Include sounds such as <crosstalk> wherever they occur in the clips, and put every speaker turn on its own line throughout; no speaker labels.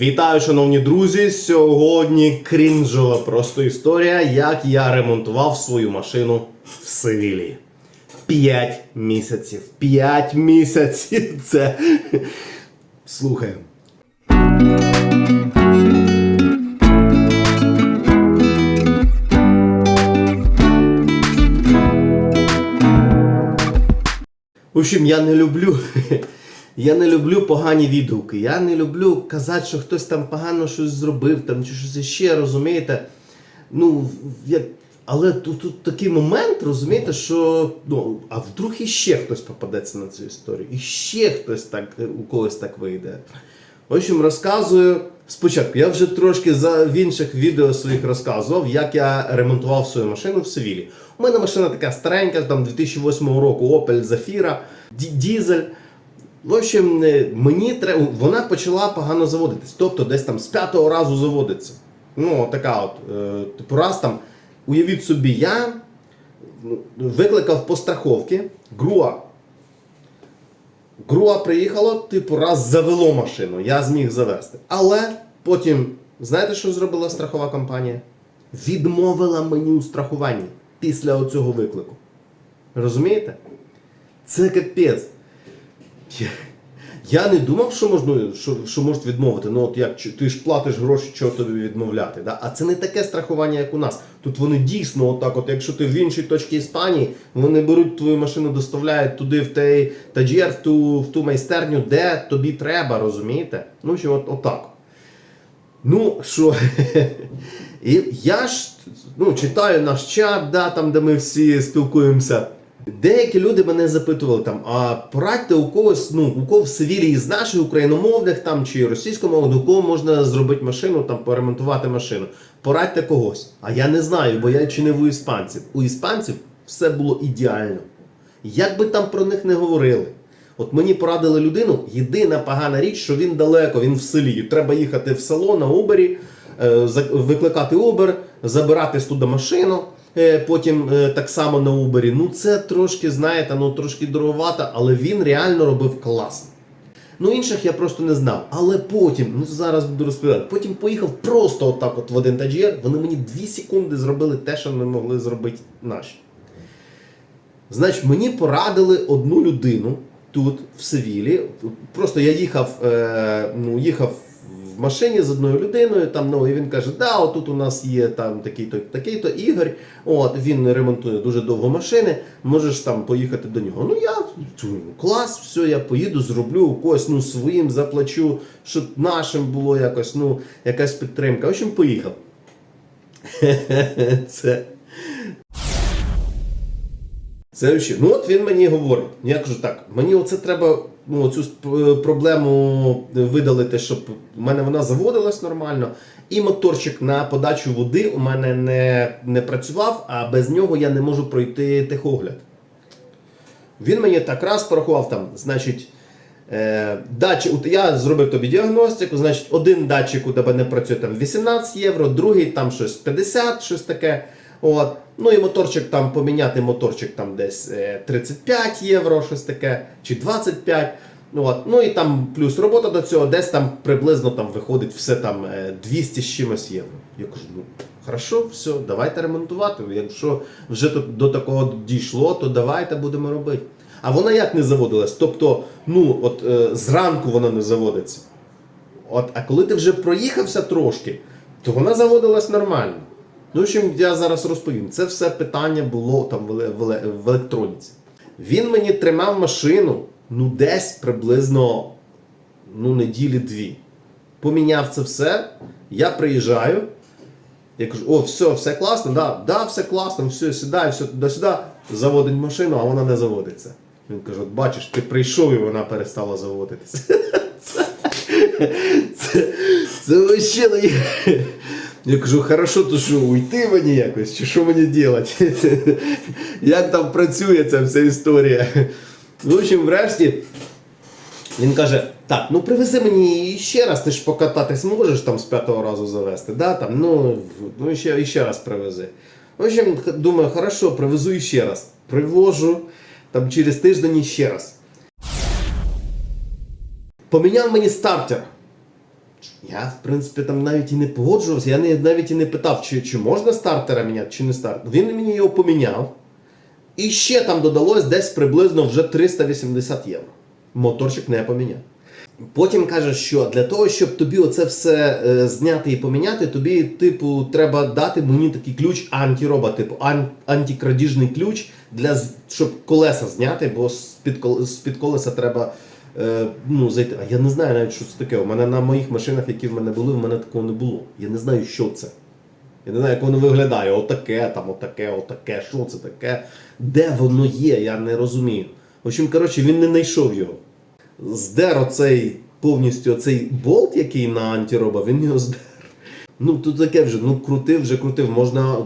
Вітаю, шановні друзі! Сьогодні крінжова просто історія, як я ремонтував свою машину в Севілі. П'ять місяців. П'ять місяців. <laughs> Це. Слухаємо. В общем, я не люблю. <laughs> Я не люблю погані відгуки. Я не люблю казати, що хтось там погано щось зробив, там чи щось ще, розумієте? Ну, я... Але тут, тут такий момент, розумієте, що ну, а вдруг іще хтось попадеться на цю історію, і ще хтось так у когось так вийде. В общем, розказую спочатку. Я вже трошки за в інших відео своїх розказував, як я ремонтував свою машину в Севілі. У мене машина така старенька, там 2008 року Opel Zafira, дізель. В общем, е, мені треба. Вона почала погано заводитись. Тобто десь там з п'ятого разу заводиться. Ну, така от. е, Типу, раз там, уявіть собі, я ну, викликав по страховки Груа. Груа приїхало, типу, раз завело машину, я зміг завести. Але потім, знаєте, що зробила страхова компанія? Відмовила мені у страхуванні після оцього виклику. Розумієте? Це капець. Я, я не думав, що можна, що, що можуть відмовити. Ну от як ти ж платиш гроші, чого тобі відмовляти. Да? А це не таке страхування, як у нас. Тут вони дійсно, отак, от, якщо ти в іншій точці Іспанії, вони беруть твою машину, доставляють туди в той таджір, в ту, в ту майстерню, де тобі треба, розумієте? Ну, що от, отак. Ну, що, <laughs> і я ж ну, читаю наш чат, да, там, де ми всі спілкуємося. Деякі люди мене запитували там, а порадьте у когось, ну, у кого в Севілі із наших україномовних там чи російськомовних, у кого можна зробити машину, там, поремонтувати машину. Порадьте когось. А я не знаю, бо я чинив у іспанців. У іспанців все було ідеально. Як би там про них не говорили. От мені порадили людину, єдина погана річ, що він далеко, він в селі. Треба їхати в село на Убері, е, викликати Uber, забирати з туди машину, потім е, так само на Убері. Ну це трошки, знаєте, ну трошки дороговато, але він реально робив класно. Ну, інших я просто не знав. Але потім, ну зараз буду розповідати, потім поїхав просто отак от в один таджір. Вони мені 2 секунди зробили те, що не могли зробити наші. Значить, мені порадили одну людину тут, в Севілі. Просто я їхав, е, ну, їхав в машині з одною людиною, там, ну, і він каже, да, отут у нас є там такий-то, такий-то Ігор, от, він ремонтує дуже довго машини, можеш там поїхати до нього. Ну, я клас, все, я поїду, зроблю когось ну, своїм, заплачу, щоб нашим було якось, ну, якась підтримка. В общем, поїхав. <laughs> Це. Це ще. Ну от він мені говорить. Я кажу, так, мені оце треба ну, цю проблему видалити, щоб в мене вона заводилась нормально. І моторчик на подачу води у мене не, не працював, а без нього я не можу пройти техогляд. Він мені так раз порахував там, значить, е, датчик, я зробив тобі діагностику, значить, один датчик у тебе не працює там 18 євро, другий там щось 50, щось таке. От. Ну і моторчик там поміняти моторчик там десь е, 35 євро, щось таке, чи 25. От. Ну і там плюс робота до цього, десь там приблизно там виходить все там е, 200 з чимось євро. Я кажу, ну хорошо, все, давайте ремонтувати. Якщо вже до такого дійшло, то давайте будемо робити. А вона як не заводилась? Тобто, ну от е, зранку вона не заводиться. От, а коли ти вже проїхався трошки, то вона заводилась нормально. Ну, общем, я зараз розповім. Це все питання було там в, електроніці. Він мені тримав машину ну десь приблизно ну, неділі дві. Поміняв це все. Я приїжджаю. Я кажу, о, все, все класно, да, да, все класно, все, сідай, все туди-сюди. Заводить машину, а вона не заводиться. Він каже, от бачиш, ти прийшов і вона перестала заводитися. <laughs> Це, це вообще не... Я кажу, хорошо, то що, уйти мені якось, чи що мені робити? <laughs> Як там працює ця вся історія? В общем, врешті він каже: так, ну привези мені ще раз, ти ж покататись можеш там з п'ятого разу завести, да? там, ну, ну ще, ще раз привези. В общем, думаю, хорошо, привезу ще раз. Привожу там через тиждень ще раз. Поміняв мені стартер. Я, в принципі, там навіть і не погоджувався, я не, навіть і не питав, чи, чи можна стартера міняти, чи не стартер. Він мені його поміняв. І ще там додалось десь приблизно вже 380 євро. Моторчик не поміняв. Потім каже, що для того, щоб тобі оце все е, зняти і поміняти, тобі, типу, треба дати мені такий ключ антироба, типу ан- антикрадіжний ключ, для, щоб колеса зняти, бо з-під, кол- з-під колеса треба е, ну, зайти. А я не знаю навіть, що це таке. У мене на моїх машинах, які в мене були, в мене такого не було. Я не знаю, що це. Я не знаю, як воно виглядає. Отаке, там, отаке, отаке, що це таке, де воно є, я не розумію. В общем, коротше, він не знайшов його. Здер оцей повністю оцей болт, який на антироба, він його здер. Ну, тут таке вже, ну крутив, вже крутив, можна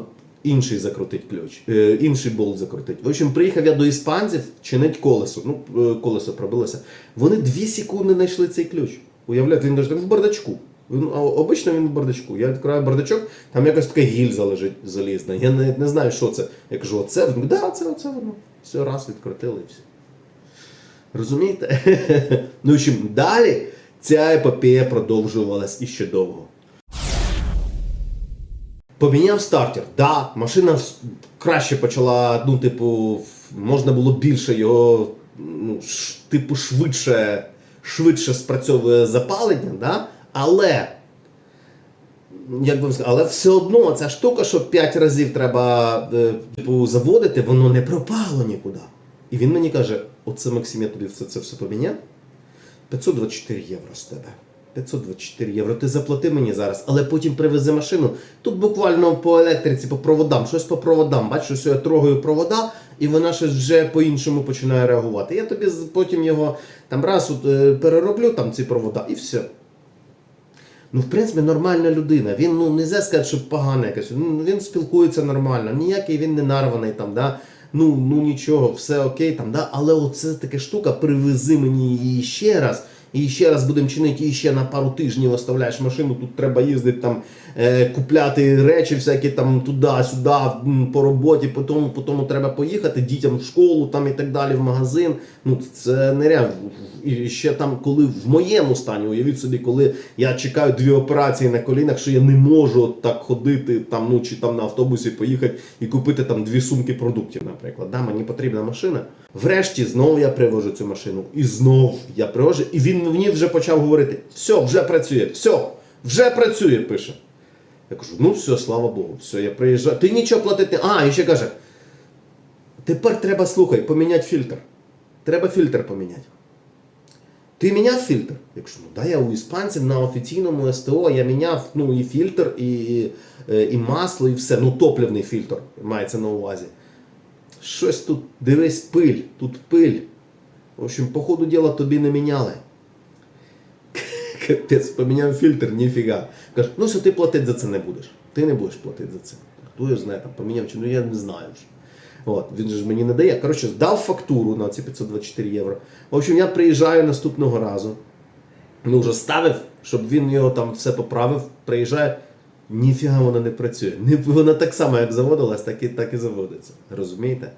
інший закрутити ключ, е, інший болт закрутити. В общем, приїхав я до іспанців чинить колесо. Ну, е, колесо пробилося. Вони дві секунди знайшли цей ключ. Уявляєте, він каже, в бардачку. Він, а обично він в бардачку. Я відкриваю бардачок, там якась така гільза лежить залізна. Я навіть не знаю, що це. Я кажу, оце? Він да, це, оце воно. Все, раз відкрутили і все. Розумієте? <laughs> ну, общем, далі ця епопея продовжувалась іще довго. Поміняв стартер. Да, машина краще почала, ну, типу, можна було більше його, ну, ш, типу, швидше, швидше спрацьовує запалення, да? але. Як би вам сказати, але все одно ця штука, що 5 разів треба е, типу, заводити, воно не пропало нікуди. І він мені каже: оце Максим, я тобі все це все поміняв. 524 євро з тебе. 524 євро. Ти заплати мені зараз, але потім привези машину. Тут буквально по електриці, по проводам, щось по проводам. Бачиш, що я трогаю провода, і вона щось вже по-іншому починає реагувати. Я тобі потім його там раз е, перероблю там ці провода, і все. Ну, в принципі, нормальна людина. Він ну не можна сказати, що погана якась. Ну, він спілкується нормально, ніякий він не нарваний там, да. Ну, ну нічого, все окей там, да. Але оце така штука, привези мені її ще раз. І ще раз будемо чинити, і ще на пару тижнів оставляєш машину. Тут треба їздити там, купляти речі, всякі там туди-сюди, по роботі, по тому, по тому треба поїхати дітям в школу там і так далі, в магазин. Ну це нереально. І ще там, коли в моєму стані, уявіть собі, коли я чекаю дві операції на колінах, що я не можу так ходити, там, ну чи там на автобусі поїхати і купити там дві сумки продуктів, наприклад. Да, мені потрібна машина. Врешті знову я привожу цю машину. І знов я привожу, і він мені вже почав говорити: все, вже працює, все, вже працює, пише. Я кажу, ну все, слава Богу, все, я приїжджаю. Ти нічого платити. А, і ще каже: тепер треба слухай, поміняти фільтр. Треба фільтр поміняти. Ти міняв фільтр? Я кажу, ну да, я у іспанців на офіційному СТО я міняв ну, і фільтр, і, е, і масло, і все. Ну, топливний фільтр мається на увазі. Щось тут, дивись, пиль, тут пиль. В общем, по ходу діла тобі не міняли. Капець, поміняв фільтр, ніфіга. Каже, ну що ти платити за це не будеш. Ти не будеш платити за це. Хто його знає, там поміняв чи ну я не знаю вже. От, він же ж мені не дає. Коротше, дав фактуру на ці 524 євро. В общем, я приїжджаю наступного разу. Ну, вже ставив, щоб він його там все поправив, приїжджає. Ніфіга вона не працює. Вона так само, як заводилась, так і, так і заводиться. Розумієте?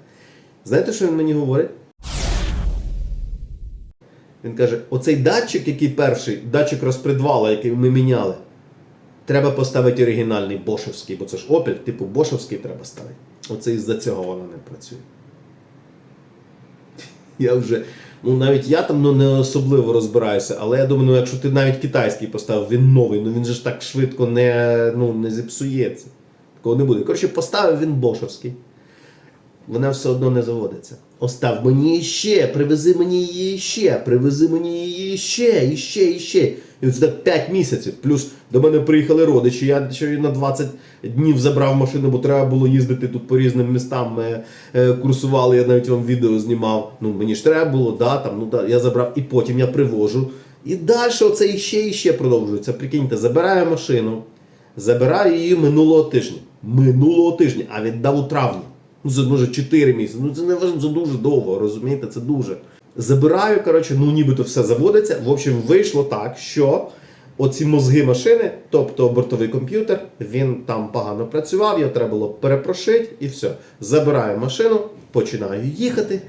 Знаєте, що він мені говорить? Він каже: оцей датчик, який перший, датчик розпредвала, який ми міняли, треба поставити оригінальний бошевський, бо це ж Opel, типу бошевський треба ставити. Оце із-за цього вона не працює. <laughs> Я вже, ну навіть я там ну, не особливо розбираюся, але я думаю, ну якщо ти навіть китайський поставив, він новий, ну він же ж так швидко не, ну, не зіпсується. Такого не буде. Коротше, поставив він бошевський. Вона все одно не заводиться. Остав мені її ще, привези мені її ще, привези мені її ще, і ще, і. І оце так 5 місяців. Плюс до мене приїхали родичі. Я ще на 20 днів забрав машину, бо треба було їздити тут по різним містам. Ми е, курсували, я навіть вам відео знімав. Ну мені ж треба було, да, там, ну, да, я забрав, і потім я привожу. І далі оце іще і ще продовжується. Прикиньте, забираю машину, забираю її минулого тижня. Минулого тижня, а віддав у травні. Ну, це може 4 місяці. Ну це не важливо, це дуже довго, розумієте? Це дуже. Забираю, коротше, ну нібито все заводиться. В общем, вийшло так, що оці мозги машини, тобто бортовий комп'ютер, він там погано працював, його треба було перепрошити і все. Забираю машину, починаю їхати.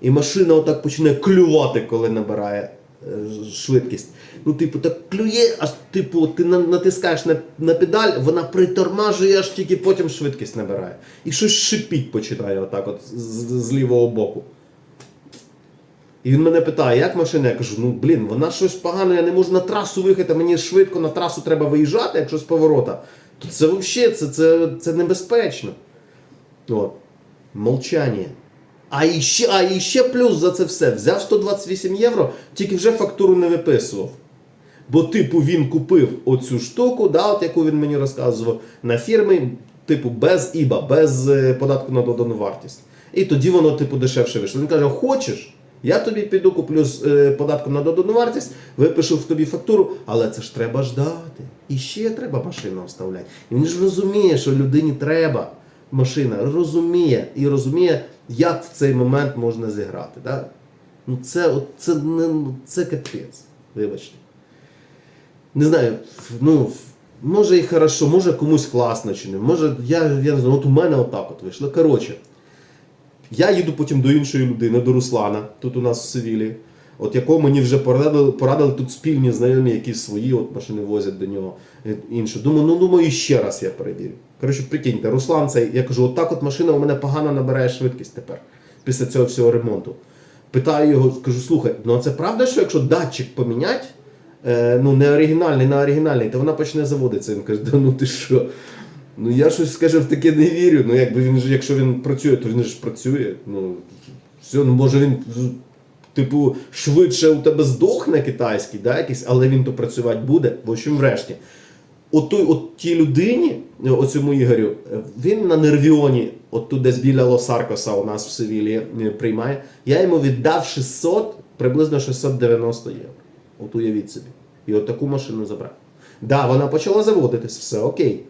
І машина отак починає клювати, коли набирає швидкість. Ну, типу, так клює, аж типу, ти натискаєш на, на педаль, вона притормажує, аж тільки потім швидкість набирає. І щось шипіть починає отак, от з, з- з лівого боку. І він мене питає, як машина? Я кажу, ну блін, вона щось погано, я не можу на трасу виїхати, мені швидко на трасу треба виїжджати, якщо з поворота. То це взагалі це, це, це небезпечно. От. Молчання. А іще, а іще плюс за це все. Взяв 128 євро, тільки вже фактуру не виписував. Бо, типу, він купив оцю штуку, да, от яку він мені розказував, на фірмі, типу, без ІБА, без е, податку на додану вартість. І тоді воно, типу, дешевше вийшло. Він каже: хочеш, я тобі піду куплю з е, податком на додану вартість, випишу в тобі фактуру, але це ж треба ждати. І ще треба машину оставляти. І він ж розуміє, що людині треба машина, розуміє і розуміє, як в цей момент можна зіграти. Да? Ну це, от, це, не, це капець, вибачте. Не знаю, ну, може і хорошо, може комусь класно чи не. Може, я, я не знаю, от у мене отак от вийшло. Коротше, я їду потім до іншої людини, до Руслана, тут у нас в Севілі, от якого мені вже порадили, порадили тут спільні знайомі, які свої от машини возять до нього. е, Інше. Думаю, ну думаю, ще раз я перевірю. Коротше, прикиньте, Руслан цей, я кажу, отак от машина у мене погано набирає швидкість тепер, після цього всього ремонту. Питаю його, кажу, слухай, ну а це правда, що якщо датчик помінять, е, ну не оригінальний на оригінальний, то вона почне заводитися. Він каже, да ну ти що? Ну я щось скаже, в таке не вірю. Ну якби він ж, якщо він працює, то він ж працює. Ну все, ну може він типу швидше у тебе здохне китайський, да, якийсь, але він то працювати буде. В общем, врешті. От, от тій людині, е, оцьому Ігорю, е, він на нервіоні, от тут десь біля Лос-Аркоса у нас в Севілі е, приймає. Я йому віддав 600, приблизно 690 євро. От уявіть собі. І от таку машину забрав. Да, вона почала заводитись, все окей.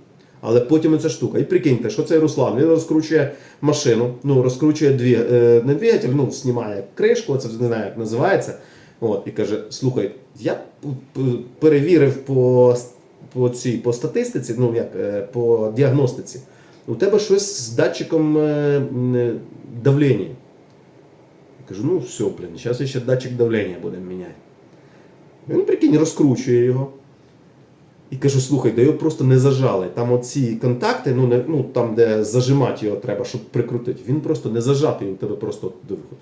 Але потім ця штука. І прикиньте, що цей Руслан, він розкручує машину, ну, розкручує дві, е, не двигатель, ну, знімає кришку, це не знаю, як називається. От, і каже: слухай, я перевірив по, по, цій, по статистиці, ну як, е, по діагностиці. У тебе щось з датчиком е, давлення. Я кажу, ну все, блін, зараз ще датчик давлення будемо міняти. Він, прикинь, розкручує його. І кажу, слухай, да його просто не зажали. Там оці контакти, ну, не, ну там, де зажимати його треба, щоб прикрутити, він просто не зажатий, у тебе просто до виходу.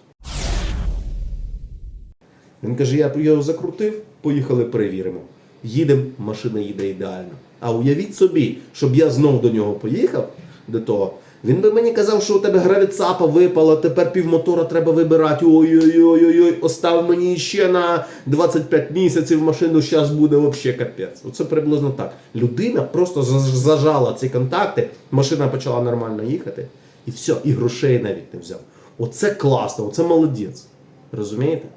Він каже, я його закрутив, поїхали перевіримо. Їдемо, машина їде ідеально. А уявіть собі, щоб я знов до нього поїхав, до того, він би мені казав, що у тебе гравіцапа випала, тепер півмотора треба вибирати. Ой-ой-ой, остав мені ще на 25 місяців машину, зараз буде взагалі капець. Оце приблизно так. Людина просто зажала ці контакти, машина почала нормально їхати, і все, і грошей навіть не взяв. Оце класно, оце молодець. Розумієте?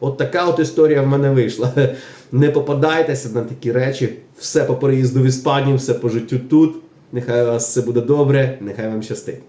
От така от історія в мене вийшла. <laughs> Не попадайтеся на такі речі. Все по переїзду в Іспанію, все по життю тут. Нехай у вас все буде добре, нехай вам щастить.